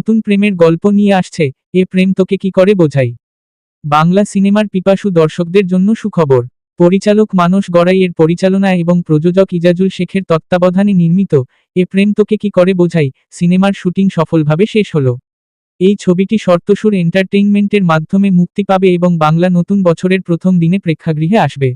নতুন প্রেমের গল্প নিয়ে আসছে, এ প্রেম তোকে কি করে বোঝাই বাংলা সিনেমার পিপাসু দর্শকদের জন্য সুখবর। পরিচালক মানস এর পরিচালনা এবং প্রযোজক ইজাজুল শেখের তত্ত্বাবধানে নির্মিত, এ প্রেম তোকে কি করে বোঝাই সিনেমার শুটিং সফলভাবে শেষ হলো। এই ছবিটি শর্তসুর এন্টারটেইনমেন্টের মাধ্যমে মুক্তি পাবে এবং বাংলা নতুন বছরের প্রথম দিনে প্রেক্ষাগৃহে আসবে।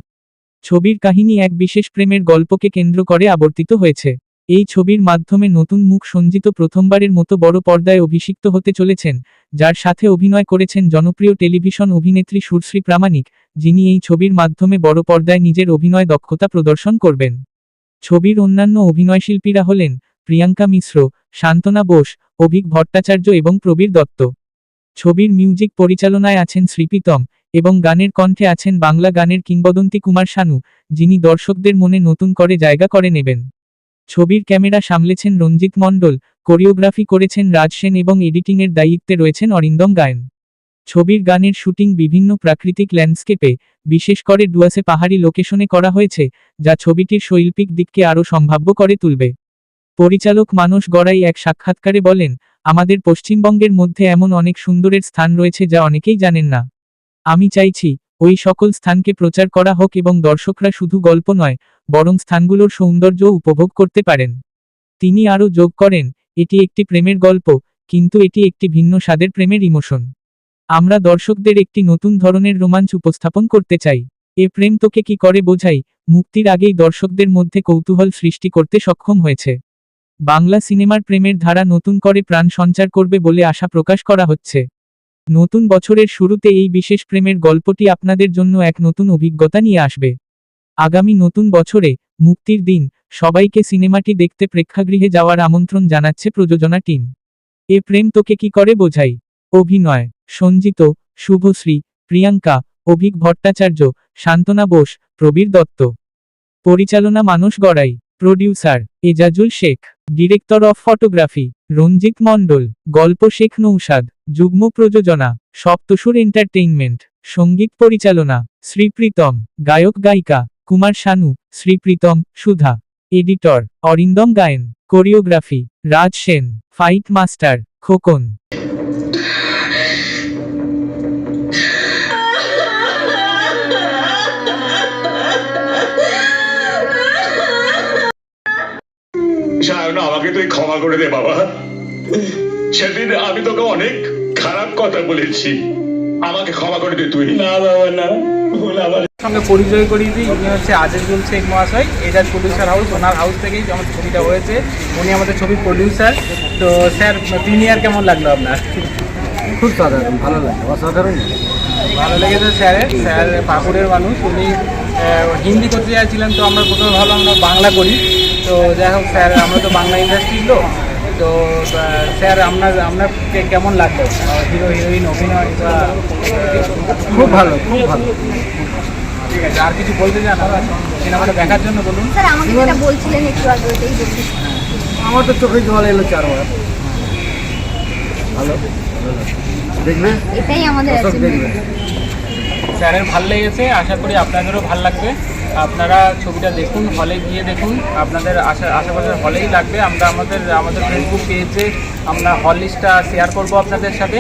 ছবির কাহিনী এক বিশেষ প্রেমের গল্পকে কেন্দ্র করে আবর্তিত হয়েছে। এই ছবির মাধ্যমে নতুন মুখ সঞ্জিত প্রথমবারের মতো বড় পর্দায় অভিষিক্ত হতে চলেছেন, যার সাথে অভিনয় করেছেন জনপ্রিয় টেলিভিশন অভিনেত্রী সুরশ্রী প্রামাণিক, যিনি এই ছবির মাধ্যমে বড় পর্দায় নিজের অভিনয় দক্ষতা প্রদর্শন করবেন। ছবির অন্যান্য অভিনয়শিল্পীরা হলেন প্রিয়াঙ্কা মিশ্র, শান্তনা বোস, অভিক ভট্টাচার্য এবং প্রবীর দত্ত। ছবির মিউজিক পরিচালনায় আছেন শ্রীপিতম এবং গানের কণ্ঠে আছেন বাংলা গানের কিংবদন্তি কুমার শানু, যিনি দর্শকদের মনে নতুন করে জায়গা করে নেবেন। ছবির ক্যামেরা সামলেছেন রঞ্জিত মণ্ডল, কোরিওগ্রাফি করেছেন রাজ সেন এবং এডিটিংয়ের দায়িত্বে রয়েছেন অরিন্দম গায়ন। ছবির গানের শুটিং বিভিন্ন প্রাকৃতিক ল্যান্ডস্কেপে, বিশেষ করে ডুয়াসে পাহাড়ি লোকেশনে করা হয়েছে, যা ছবিটির শৈল্পিক দিককে আরও সম্ভাব্য করে তুলবে। পরিচালক মানস গড়াই এক সাক্ষাৎকারে বলেন, আমাদের পশ্চিমবঙ্গের মধ্যে এমন অনেক সুন্দরের স্থান রয়েছে যা অনেকেই জানেন না। আমি চাইছি ওই সকল স্থানকে প্রচার করা হোক এবং দর্শকরা শুধু গল্প নয়, বরং স্থানগুলোর সৌন্দর্য উপভোগ করতে পারেন। তিনি আরও যোগ করেন, এটি একটি প্রেমের গল্প, কিন্তু এটি একটি ভিন্ন স্বাদের প্রেমের ইমোশন। আমরা দর্শকদের একটি নতুন ধরনের রোমাঞ্চ উপস্থাপন করতে চাই। এ প্রেম তোকে কি করে বোঝাই মুক্তির আগেই দর্শকদের মধ্যে কৌতূহল সৃষ্টি করতে সক্ষম হয়েছে। বাংলা সিনেমার প্রেমের ধারা নতুন করে প্রাণ সঞ্চার করবে বলে আশা প্রকাশ করা হচ্ছে। নতুন বছরের শুরুতে এই বিশেষ প্রেমের গল্পটি আপনাদের জন্য এক নতুন অভিজ্ঞতা নিয়ে আসবে। আগামী নতুন বছরে মুক্তির দিন, সবাইকে সিনেমাটি দেখতে প্রেক্ষাগৃহে যাওয়ার আমন্ত্রণ জানাচ্ছে প্রযোজনা টিম। এ প্রেম তোকে কি করে বোঝাই অভিনয়, সঞ্জিত, শুভশ্রী, প্রিয়াঙ্কা, অভিক ভট্টাচার্য, শান্তনা বোস, প্রবীর দত্ত। পরিচালনা Manas Garai, producer Ejajul Sheikh. Director of photography, Ranjit Mondal. গল্প শেখ নৌসাদ যুগ্ম প্রযোজনা, সপ্তসুর এন্টারটেইনমেন্ট, সংগীত পরিচালনা শ্রীপ্রীতম গায়ক গায়িকা, Kumar Sanu Shripritam Sudha, editor, Arindam Gayen, choreography, Raj Sen, fight master, Khokon. আমাকে তুই ক্ষমা করে দে, বাবা। সেদিন আমি তোকে অনেক খারাপ কথা বলেছি। আমাকে ক্ষমা করে দে তুই। না বাবা না। ভুল আমার। সঙ্গে পরিচয় করিয়ে দিই ইনি হচ্ছে আজিজুল শেখ মহাশয়। Ejaj producer house owner house থেকেই আমাদের ছবিটা হয়েছে। উনি আমাদের ছবির প্রডিউসার তো স্যার প্রিমিয়ার কেমন লাগল আপনার? খুব সাধারণ ভালো লাগে অসাধারণ ভালো লেগেছে স্যারের স্যার পাকুড়ের মানুষ। উনি হিন্দি করতে চাইছিলেন তো আমরা প্রথমে ভাবলাম আমরা বাংলা করি। তো যাই হোক স্যার আমরা তো বাংলা ইন্ডাস্ট্রির লোক। তো স্যার আপনার আপনার কেমন লাগল? হিরো হিরোইন অভিনয় বা খুব ভালো খুব ভালো। ঠিক আছে আর কিছু বলতে চান? সিনেমাটা দেখার জন্য বলুন। স্যার আমাকে যেটা বলছিলেন একটু আগে ওটাই বলছি। আমার তো চোখে জল এলো চারবার। ভালো ভালো দেখবে? এটাই আমাদের দেখবে। স্যারের ভালো লেগেছে আশা করি আপনাদেরও ভালো লাগবে। আপনারা ছবিটা দেখুন হলে গিয়ে দেখুন। আপনাদের আশা আশেপাশের হলেই লাগবে। আমরা আমাদের আমাদের ফেসবুক পেজে আমরা হল লিস্টটা শেয়ার করব আপনাদের সাথে।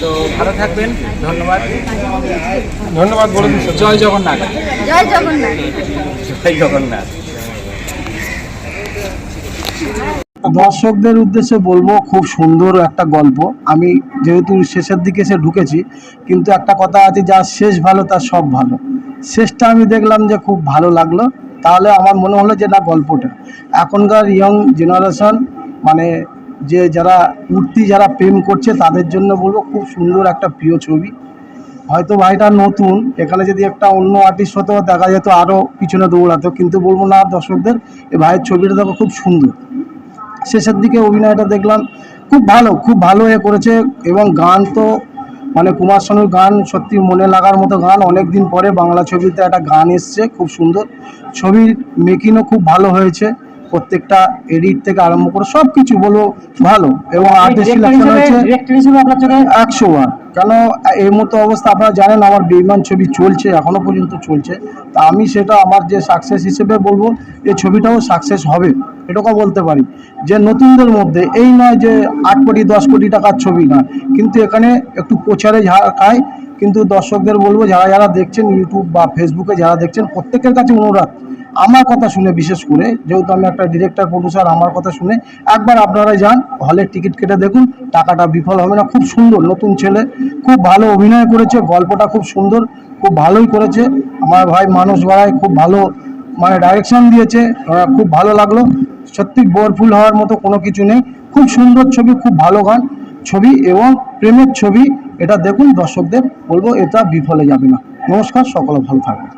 তো ভালো থাকবেন। ধন্যবাদ। ধন্যবাদ বলে জয় জগন্নাথ। জয় জগন্নাথ। জয় জগন্নাথ। দর্শকদের উদ্দেশ্যে বলব খুব সুন্দর একটা গল্প। আমি যেহেতু শেষের দিকে এসে ঢুকেছি কিন্তু একটা কথা আছে যা শেষ ভালো তার সব ভালো। শেষটা আমি দেখলাম যে খুব ভালো লাগল। তাহলে আমার মনে হলো যে না, গল্পটা। এখনকার ইয়ং জেনারেশন মানে যে যারা উঠতি, যারা প্রেম করছে, তাদের জন্য বলব খুব সুন্দর একটা প্রিয় ছবি। হয়তো ভাইটা নতুন, এখানে যদি একটা অন্য আর্টিস্ট হতো, দেখা যেত আরও পিছনে দৌড়াতো। কিন্তু বলব না, দর্শকদের, এ ভাইয়ের ছবিটা দেখো খুব সুন্দর। শেষের দিকে অভিনয়টা দেখলাম, খুব ভালো খুব ভালো এ করেছে। এবং গান তো মানে কুমার শানুর গান সত্যি মনে লাগার মতো গান। অনেক দিন পরে বাংলা ছবিতে একটা গান এসছে খুব সুন্দর। ছবির মেকিংও খুব ভালো হয়েছে। প্রত্যেকটা এডিট থেকে আরম্ভ করে সব কিছু বলব ভালো। এবং আর্টিস্ট সিলেকশন হয়েছে একশো বার। কেন এই মতো অবস্থা আপনারা জানেন আমার বেইমান ছবি চলছে এখনও পর্যন্ত চলছে। তা আমি সেটা আমার যে সাকসেস হিসেবে বলব এই ছবিটাও সাকসেস হবে। এটাকেও বলতে পারি যে নতুনদের মধ্যে, এই নয় যে আট কোটি, দশ কোটি টাকার ছবি না কিন্তু এখানে একটু প্রচারে খায়, কিন্তু দর্শকদের বলব যারা যারা দেখছেন ইউটিউব বা ফেসবুকে যারা দেখছেন, প্রত্যেকের কাছে অনুরোধ, আমার কথা শুনে বিশেষ করে, যেহেতু আমি একটা ডিরেক্টর প্রডিউসার আমার কথা শুনে, একবার আপনারা যান হলের টিকিট কেটে দেখুন, টাকাটা বিফল হবে না, খুব সুন্দর, নতুন ছেলে, খুব ভালো অভিনয় করেছে, গল্পটা খুব সুন্দর, খুব ভালোই করেছে, আমার ভাই মানুষ গড়াই খুব ভালো মানে ডাইরেকশন দিয়েছে খুব ভালো লাগল। সত্যি বোরফুল হওয়ার মতো কোনো কিছু নেই। খুব সুন্দর ছবি, খুব ভালো গান ছবি এবং প্রেমের ছবি। এটা দেখুন, দর্শকদের বলব, এটা বিফলে যাবে না। নমস্কার, সকলে ভালো থাকবে